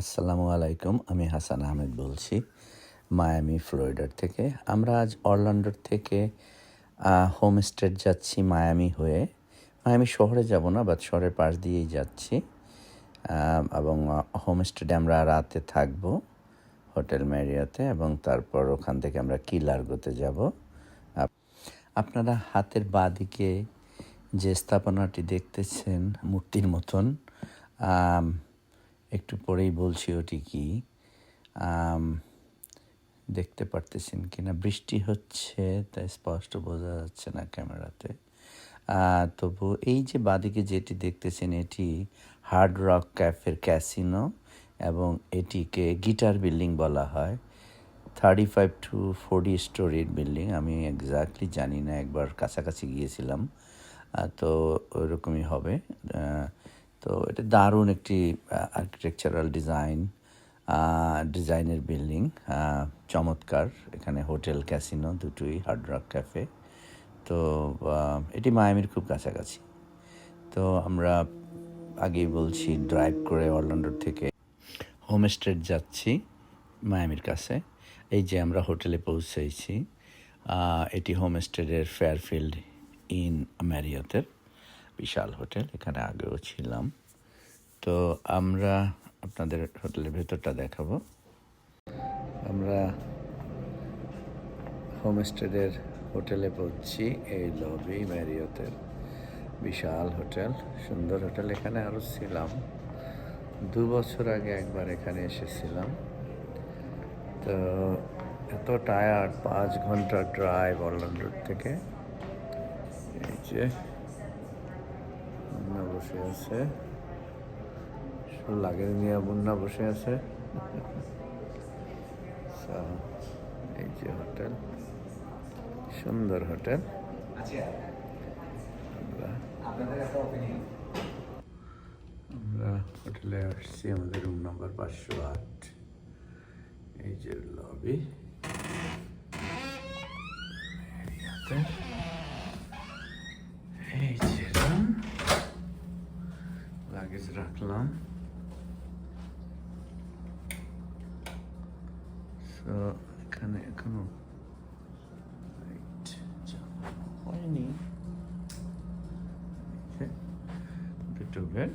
আসসালামু আলাইকুম, আমি হাসান আহমেদ বলছি, মায়ামি, ফ্লোরিডার থেকে। আমরা আজ অরল্যান্ডোর থেকে হোম স্টেট যাচ্ছি মায়ামি হয়ে। মায়ামি শহরে যাব না বাট শহরের পাশ দিয়েই যাচ্ছি। এবং হোম হোমস্টেডে আমরা রাতে থাকব, হোটেল ম্যারিয়াতে, এবং তারপর ওখান থেকে আমরা কিলার্গোতে যাব। আপনারা হাতের বাঁদিকে যে স্থাপনাটি দেখতেছেন, মূর্তির মতন একটু পরেই বলছি ওটি কি দেখতে পারতেছেন কি না বৃষ্টি হচ্ছে, তাই স্পষ্ট বোঝা যাচ্ছে না ক্যামেরাতে। তবু এই যে বাদিকে যেটি দেখতেছেন, এটি হার্ড রক ক্যাফের ক্যাসিনো এবং এটিকে গিটার বিল্ডিং বলা হয়। থার্টি ফাইভ টু ফোর্টি স্টোরির বিল্ডিং আমি এক্স্যাক্টলি জানি না, একবার কাছাকাছি গিয়েছিলাম। তো ওইরকমই হবে। তো এটা দারুণ একটি আর্কিটেকচারাল ডিজাইন ডিজাইনের বিল্ডিং চমৎকার। এখানে হোটেল, ক্যাসিনো দুটোই হার্ড রক ক্যাফে তো এটি মায়ামির খুব কাছাকাছি। তো আমরা আগেই বলছি ড্রাইভ করে অরল্যান্ডোর থেকে হোমস্টেড যাচ্ছি মায়ামির কাছে। এই যে আমরা হোটেলে পৌঁছেছি এটি হোমস্টেডের ফেয়ারফিল্ড ইন ম্যারিয়তের বিশাল হোটেল, এখানে আগেও ছিলাম। তো আমরা আপনাদের হোটেলের ভেতরটা দেখাবো। আমরা হোমস্টেডের হোটেলে পড়ছি এই লবি ম্যারিয়তের বিশাল হোটেল, সুন্দর হোটেল। এখানে আরও ছিলাম। দু বছর আগে একবার এখানে এসেছিলাম। তো এত টায়ার্ড পাঁচ ঘণ্টা ড্রাইভ অরল্যান্ডোর থেকে। এই যে মুন্না বসে আছে। লাগের নিয়ে মুন্না বসে আছে। এই যে হোটেল। সুন্দর হোটেল। আমরা আমরা হোটেলে আসছি আমাদের রুম নাম্বার পাঁচশো আট। এই যে লবি। এই যে লাগেজ রাখলাম। তো এখানে এখনও Right, যাওয়া হয়নি এই যে দুটো বেড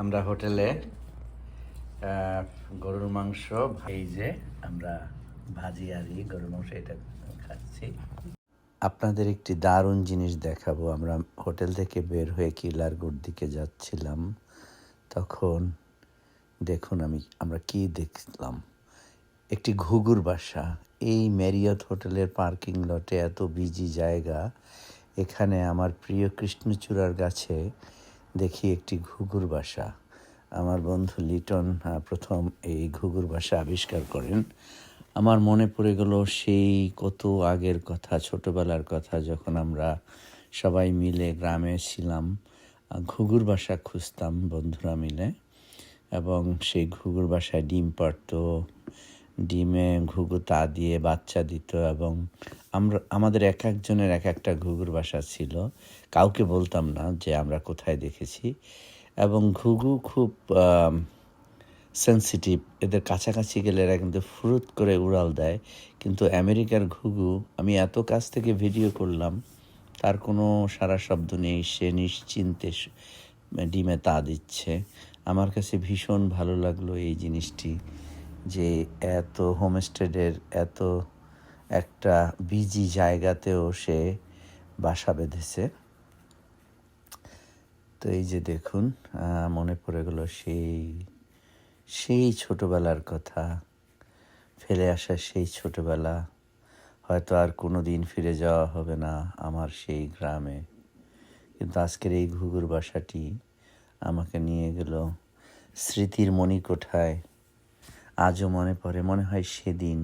আমরা হোটেলে গরুর মাংস, এই যে আমরা ভাজি আরি গরুর মাংস এটা খাচ্ছি। আপনাদের একটি দারুণ জিনিস দেখাবো। আমরা হোটেল থেকে বের হয়ে কিলারগুড় দিকে যাচ্ছিলাম। তখন দেখুন আমি, আমরা কি দেখলাম? একটি ঘুঘুর বাসা। এই ম্যারিয়ত হোটেলের পার্কিং লটে এত বিজি জায়গা। এখানে আমার প্রিয় কৃষ্ণচূড়ার গাছে দেখি একটি ঘুঘুর বাসা। আমার বন্ধু লিটন প্রথম এই ঘুঘুর বাসা আবিষ্কার করেন। আমার মনে পড়ে গেল সেই কত আগের কথা, ছোটবেলার কথা, যখন আমরা সবাই মিলে গ্রামে ছিলাম। ঘুঘুর বাসা খুঁজতাম বন্ধুরা মিলে, এবং সেই ঘুঘুর বাসায় ডিম পারতো ডিমে ঘুঘু তা দিয়ে বাচ্চা দিত এবং আমরা, আমাদের এক একজনের এক একটা ঘুঘুর বাসা ছিল। কাউকে বলতাম না যে আমরা কোথায় দেখেছি। এবং ঘুঘু খুব সেন্সিটিভ এদের কাছাকাছি গেলে এরা কিন্তু ফুরুত করে উড়াল দেয়। কিন্তু আমেরিকার ঘুঘু, আমি এত কাছ থেকে ভিডিও করলাম, তার কোনো সারা শব্দ নেই, সে নিশ্চিন্তে ডিমে তা দিচ্ছে। আমার কাছে ভীষণ ভালো লাগল এই জিনিসটি। যে এত হোমস্টেডের এত একটা বিজি জায়গাতেও সে বাসা বেঁধেছে। তো এই যে দেখুন মনে পড়ে গেল সেই সেই ছোটবেলার কথা। ফেলে আসা সেই ছোটবেলা। হয়তো আর কোনো দিন ফিরে যাওয়া হবে না আমার সেই গ্রামে। কিন্তু আজকের এই ঘুঘুর বাসাটি আমাকে নিয়ে গেল স্মৃতির মণিকোঠায়। আজও মনে পড়ে, মনে হয় সেদিন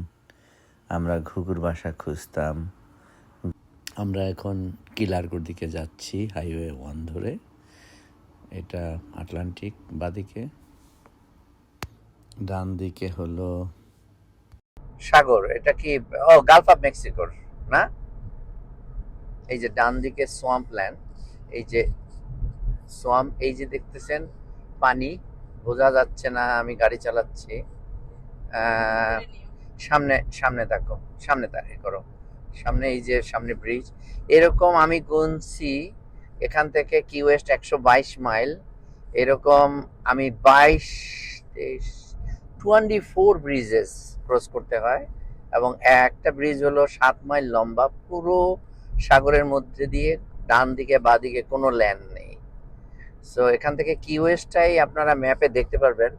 আমরা ঘুঘুর বাসা খুঁজতাম। আমরা এখন কিলারগুর দিকে যাচ্ছি, হাইওয়ে ওয়ান ধরে। এটা আটলান্টিক বাদিকে। ডান দিকে হলো সাগর, এটা কি, ও গালফ অফ মেক্সিকোর না? এই যে ডান দিকে সোয়াম্প ল্যান্ড এই যে সোয়াম্প এই যে দেখতেছেন, পানি, বোঝা যাচ্ছে না আমি গাড়ি চালাচ্ছি। সামনে সামনে দেখো, সামনে দাঁড়িয়ে করো। সামনে এই যে, সামনে ব্রিজ এরকম আমি গুনছি, এখান থেকে কি ওয়েস্ট একশো বাইশ মাইল এরকম আমি বাইশ টোয়েন্টি ফোর ব্রিজেস ক্রস করতে হয়। এবং একটা ব্রিজ হলো সাত মাইল লম্বা, পুরো সাগরের মধ্যে দিয়ে ডান দিকে, বা দিকে কোনো ল্যান্ড নেই। সো এখান থেকে কি ওয়েস্টটাই আপনারা ম্যাপে দেখতে পারবেন,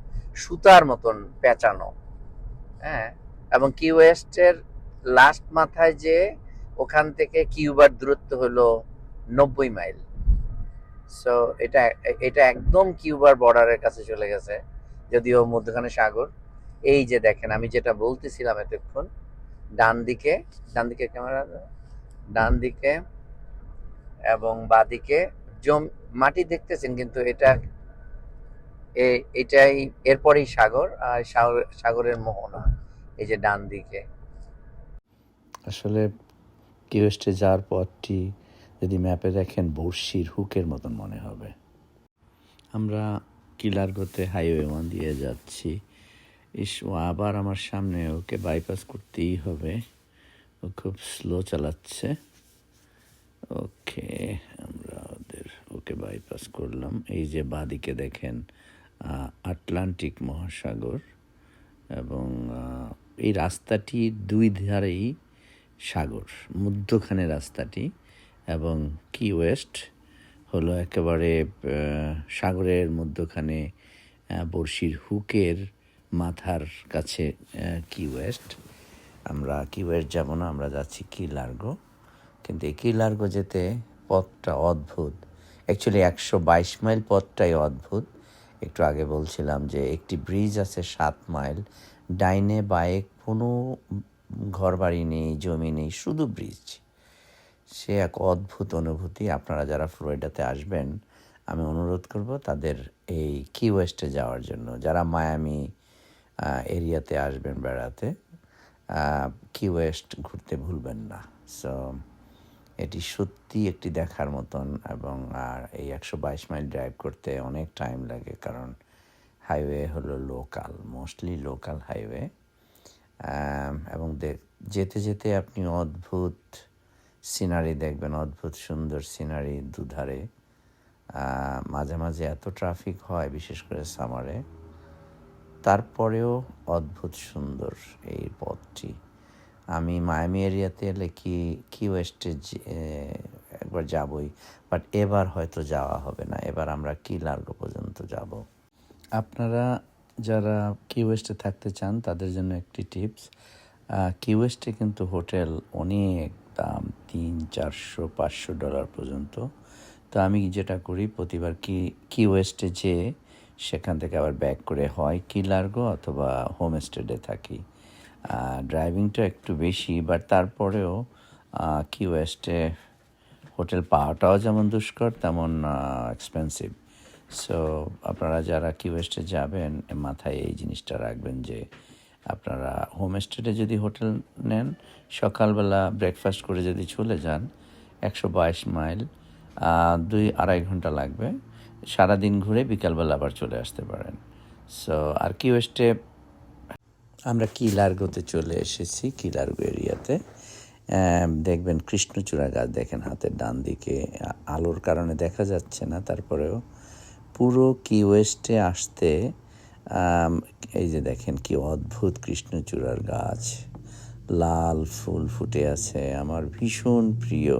সুতার মতন পেঁচানো। হ্যাঁ এবং কি ওয়েস্টের লাস্ট মাথায় যে ওখান থেকে কিউবার দূরত্ব হলো নব্বই মাইল। সো এটা এটা একদম কিউবার বর্ডারের কাছে চলে গেছে, যদিও মধ্যখানে সাগর। এই যে দেখেন, আমি যেটা বলতেছিলাম এতক্ষণ, ডান দিকে ডান দিকে ক্যামেরা ডান দিকে এবং বাদিকে জম, মাটি দেখতেছেন, কিন্তু এটা এটাই, এরপরেই সাগর, আর সাগর- সাগরের মোহনা, এই যে ডান দিকে। আসলে কিওয়েস্টে যাওয়ার পথটি যদি ম্যাপে দেখেন বর্ষির হুকের মতন মনে হবে। আমরা কিলারগোতে হাইওয়ে ওয়ান দিয়ে যাচ্ছি। ইস, ও আবার আমার সামনে ওকে বাইপাস করতেই হবে। ও খুব স্লো চালাচ্ছে। ওকে আমরা ওদের ওকে বাইপাস করলাম। এই যে বাদিকে দেখেন আটলান্টিক মহাসাগর এবং এই রাস্তাটি দুই ধারেই সাগর, মধ্যখানে রাস্তাটি এবং কি ওয়েস্ট হলো একেবারে সাগরের মধ্যখানে বড়শির হুকের মাথার কাছে কি ওয়েস্ট। আমরা কি ওয়েস্ট যাব না, আমরা যাচ্ছি কি লার্গো। কিন্তু এই কি লার্গো যেতে পথটা অদ্ভুত। অ্যাকচুয়ালি একশো বাইশ মাইল পথটাই অদ্ভুত। একটু আগে বলছিলাম যে একটি ব্রিজ আছে সাত মাইল। ডাইনে বায়ে কোনো ঘরবাড়ি নেই, জমি নেই, শুধু ব্রিজ। সে এক অদ্ভুত অনুভূতি। আপনারা যারা ফ্লোরিডাতে আসবেন, আমি অনুরোধ করব তাদের এই কি ওয়েস্টে যাওয়ার জন্য। যারা মায়ামি এরিয়াতে আসবেন বেড়াতে কি ওয়েস্ট ঘুরতে ভুলবেন না। সো এটি সত্যি একটি দেখার মতন এবং, আর এই একশো বাইশ মাইল ড্রাইভ করতে অনেক টাইম লাগে, কারণ হাইওয়ে হলো লোকাল, মোস্টলি লোকাল হাইওয়ে। এবং যেতে যেতে আপনি অদ্ভুত সিনারি দেখবেন, অদ্ভুত সুন্দর সিনারি দুধারে। মাঝে মাঝে এত ট্রাফিক হয়, বিশেষ করে সামারে। তারপরেও অদ্ভুত সুন্দর এই পথটি। আমি মায়ামি এরিয়াতে এলে কি কি ওয়েস্টে একবার যাবই। বাট এবার হয়তো যাওয়া হবে না। এবার আমরা কি লার্গো পর্যন্ত যাব। আপনারা যারা কি ওয়েস্টে থাকতে চান, তাদের জন্য একটি টিপস। কি ওয়েস্টে কিন্তু হোটেল অনেক দাম, তিন, চারশো, পাঁচশো ডলার পর্যন্ত। তো আমি যেটা করি, প্রতিবার কি কি ওয়েস্টে যেয়ে সেখান থেকে আবার ব্যাক করে হয় কি লার্গো অথবা হোম স্টেডে থাকি। ড্রাইভিংটা একটু বেশি বাট তারপরেও কি ওয়েস্টে হোটেল পাওয়াটাও যেমন দুষ্কর, তেমন এক্সপেন্সিভ সো আপনারা যারা কি ওয়েস্টে যাবেন মাথায় এই জিনিসটা রাখবেন যে, আপনারা হোম স্টেটে যদি হোটেল নেন, সকালবেলা ব্রেকফাস্ট করে যদি চলে যান, একশো বাইশ মাইল দুই আড়াই ঘণ্টা লাগবে। সারাদিন ঘুরে বিকালবেলা আবার চলে আসতে পারেন। সো আর কি ওয়েস্টে আমরা কিলার্গোতে চলে এসেছি, কিলার্গো এরিয়াতে। দেখবেন কৃষ্ণচূড়া গাছ দেখেন হাতের ডান দিকে, আলোর কারণে দেখা যাচ্ছে না, তারপরেও পুরো কি ওয়েস্টে আসতে এই যে দেখেন কি অদ্ভুত কৃষ্ণচূড়ার গাছ। লাল ফুল ফুটে আছে, আমার ভীষণ প্রিয়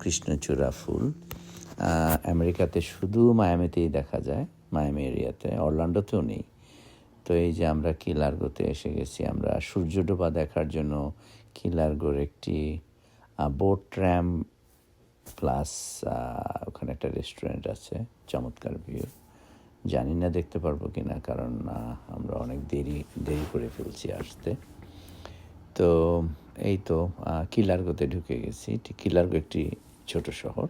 কৃষ্ণচূড়া ফুল। আমেরিকাতে শুধু মায়ামিতেই দেখা যায়, মায়ামি এরিয়াতে, অরল্যান্ডোতেও নেই। তো এই যে আমরা কিলার্গোতে এসে গেছি, আমরা সূর্য ডোবা দেখার জন্য কিলার্গোর একটি বোট ট্র্যাম প্লাস ওখানে একটা রেস্টুরেন্ট আছে, চমৎকার ভিউ জানি না দেখতে পারব কি না কারণ আমরা অনেক দেরি দেরি করে ফেলছি আসতে। তো এই তো কিলার্গোতে ঢুকে গেছি। কিলার্গো একটি ছোট শহর।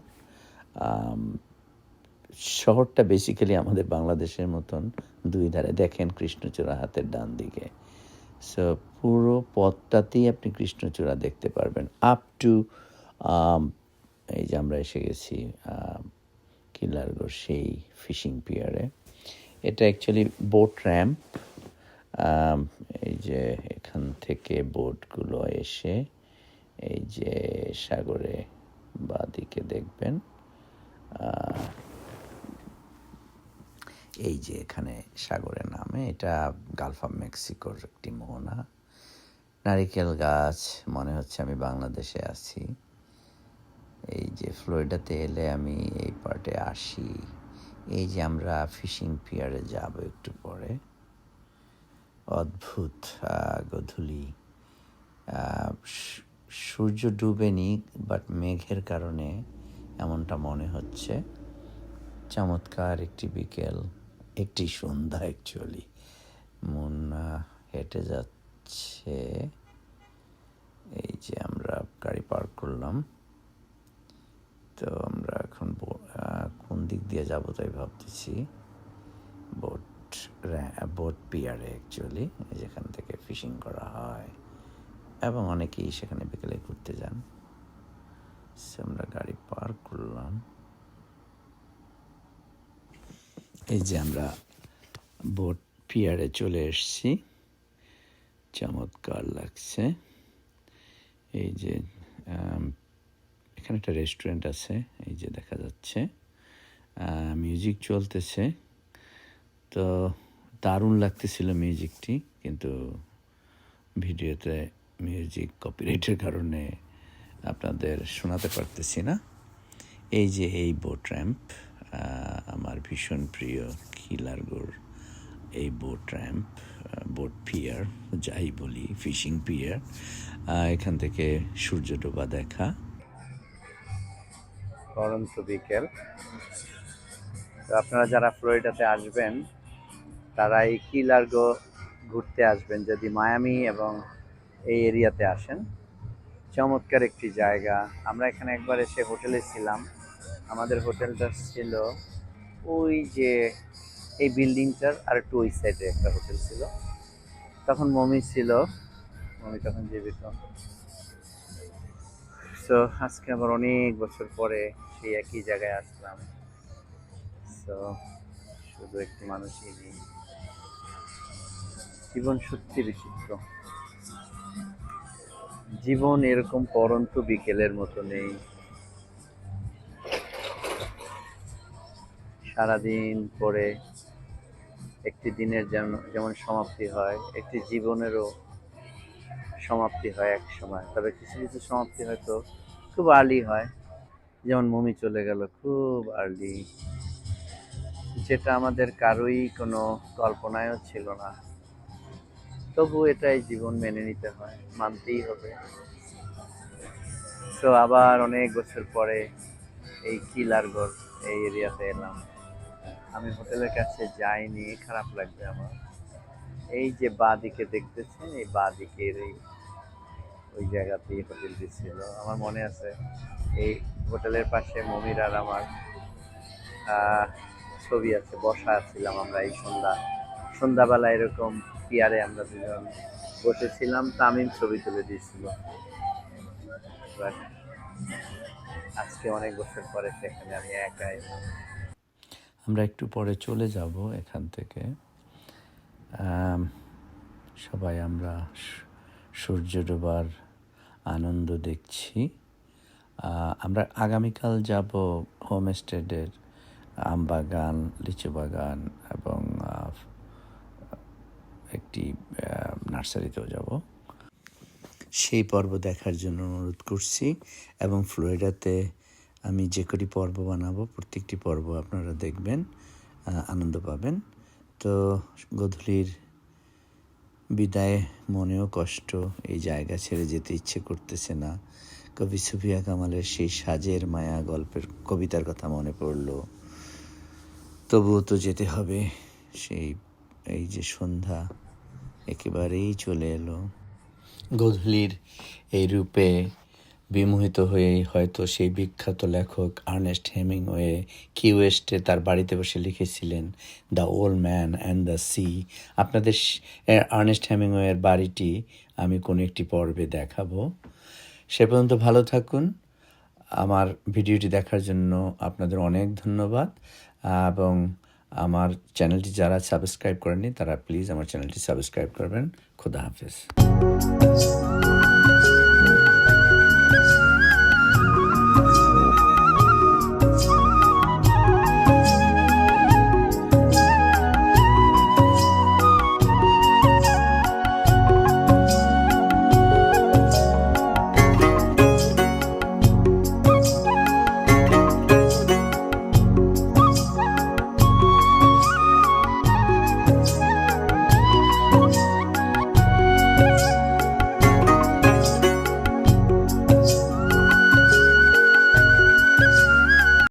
শহরটা বেসিক্যালি আমাদের বাংলাদেশের মতন দুই ধারে। দেখেন কৃষ্ণচূড়া হাতের ডান দিকে। সো পুরো পথটাতেই আপনি কৃষ্ণচূড়া দেখতে পারবেন। আপ টু এই যে আমরা এসে গেছি কিলারগড় সেই ফিশিং পিয়ারে এটা অ্যাকচুয়ালি বোট র্যাম্প এই যে এখান থেকে বোটগুলো এসে এই যে সাগরে বাদিকে দেখবেন। এই যে এখানে সাগরের নামে, এটা গালফ অফ মেক্সিকোর একটি মোহনা। নারিকেল গাছ, মনে হচ্ছে আমি বাংলাদেশে আছি। এই যে ফ্লোরিডাতে এলে আমি এই পার্টে আসি। এই যে আমরা ফিশিং পিয়ারে যাব একটু পরে। অদ্ভুত গধূলি। সূর্য ডুবেনি বাট মেঘের কারণে এমনটা মনে হচ্ছে। চমৎকার একটি বিকেল। একটি সন্ধ্যা অ্যাকচুয়ালি মন আহ, হেঁটে যাচ্ছে। এই যে আমরা গাড়ি পার্ক করলাম। তো আমরা এখন কোন দিক দিয়ে যাব তাই ভাবতেছি? বোট বোট পিয়ারে অ্যাকচুয়ালি যেখান থেকে ফিশিং করা হয়। এবং অনেকেই সেখানে বিকেলে ঘুরতে যান। আমরা গাড়ি পার্ক করলাম। এই যে আমরা বোট পিয়ারে চলে এসেছি। চমৎকার লাগছে। এই যে এখানে একটা রেস্টুরেন্ট আছে, এই যে দেখা যাচ্ছে। মিউজিক চলতেছে। তো দারুণ লাগতেছিল মিউজিকটি, কিন্তু ভিডিওতে মিউজিক কপিরাইটের কারণে আপনাদের শোনাতে পারতেছি না। এই যে এই বোট র্যাম্প। আমার ভীষণ প্রিয় খিলারগড় এই বোট র্যাম্প বোট পিয়ার যাই বলি ফিশিং পিয়ার এখান থেকে সূর্য ডোবা দেখা। পরন্ত বিকেল। তো আপনারা যারা ফ্লোরিডাতে আসবেন, তারা এই কিলার্গো ঘুরতে আসবেন যদি মায়ামি এবং এই এরিয়াতে আসেন। চমৎকার একটি জায়গা। আমরা এখানে একবার এসে হোটেলে ছিলাম। আমাদের হোটেলটা ছিল ওই যে, এই বিল্ডিংটার আর একটু ওই সাইডে একটা হোটেল ছিল। তখন মমি ছিল। মমি তখন জীবিত। সো আজকে আবার অনেক বছর পরে সেই একই জায়গায় আসলাম। সো শুধু একটি মানুষই নেই। জীবন সত্যি বিচিত্র। জীবন এরকম পরন্ত বিকেলের মতো নেই। সারাদিন পরে একটি দিনের যেমন যেমন সমাপ্তি হয়, একটি জীবনেরও সমাপ্তি হয় এক সময়। তবে কিছু কিছু সমাপ্তি হয়তো খুব আর্লি হয়। যেমন মমি চলে গেল খুব আর্লি যেটা আমাদের কারোই কোনো কল্পনায়ও ছিল না। তবু এটাই জীবন মেনে নিতে হয়, মানতেই হবে। তো আবার অনেক বছর পরে এই কিলারগড় এই এরিয়াতে এলাম। আমি হোটেলের কাছে যাইনি, খারাপ লাগবে আমার। এই যে বাঁ দিকে দেখতেছেন, এই বাঁ দিকের এই, ওই জায়গাতেই হোটেলটি ছিল। আমার মনে আছে, এই হোটেলের পাশে মমির আর আমার ছবি আছে, বসা ছিলাম আমরা এই সন্ধ্যা, সন্ধ্যাবেলা এরকম পিয়ারে আমরা দুজন বসেছিলাম, তামিম ছবি তুলে দিয়েছিল। আজকে অনেক বছর পরে সেখানে আমি একা এলাম আমরা একটু পরে চলে যাব এখান থেকে। সবাই আমরা সূর্য ডোবার আনন্দ দেখছি। আমরা আগামীকাল যাব হোম স্টেডের আম বাগান, লিচু বাগান এবং একটি নার্সারিতেও যাব। সেই পর্ব দেখার জন্য অনুরোধ করছি এবং ফ্লোরিডাতে আমি যে কটি পর্ব বানাবো, প্রত্যেকটি পর্ব আপনারা দেখবেন আনন্দ পাবেন। তো গধূলির বিদায় মনেও কষ্ট, এই জায়গা ছেড়ে যেতে ইচ্ছে করতেছে না। কবি সুফিয়া কামালের সেই সাজের মায়া গল্পের কবিতার কথা মনে পড়ল। তবুও তো যেতে হবে, সেই, এই যে সন্ধ্যা একেবারেই চলে এলো। গধূলির এই রূপে বিমোহিত হয়েই হয়তো সেই বিখ্যাত লেখক আর্নেস্ট হেমিংওয়ে কিউয়েস্টে তার বাড়িতে বসে লিখেছিলেন The Old Man and the Sea আপনাদের আর্নেস্ট হেমিংওয়ের বাড়িটি আমি কোনো একটি পর্বে দেখাবো। সে পর্যন্ত ভালো থাকুন। আমার ভিডিওটি দেখার জন্য আপনাদের অনেক ধন্যবাদ। এবং আমার চ্যানেলটি যারা সাবস্ক্রাইব করেনি তারা প্লিজ আমার চ্যানেলটি সাবস্ক্রাইব করবেন। খুদা হাফেজ।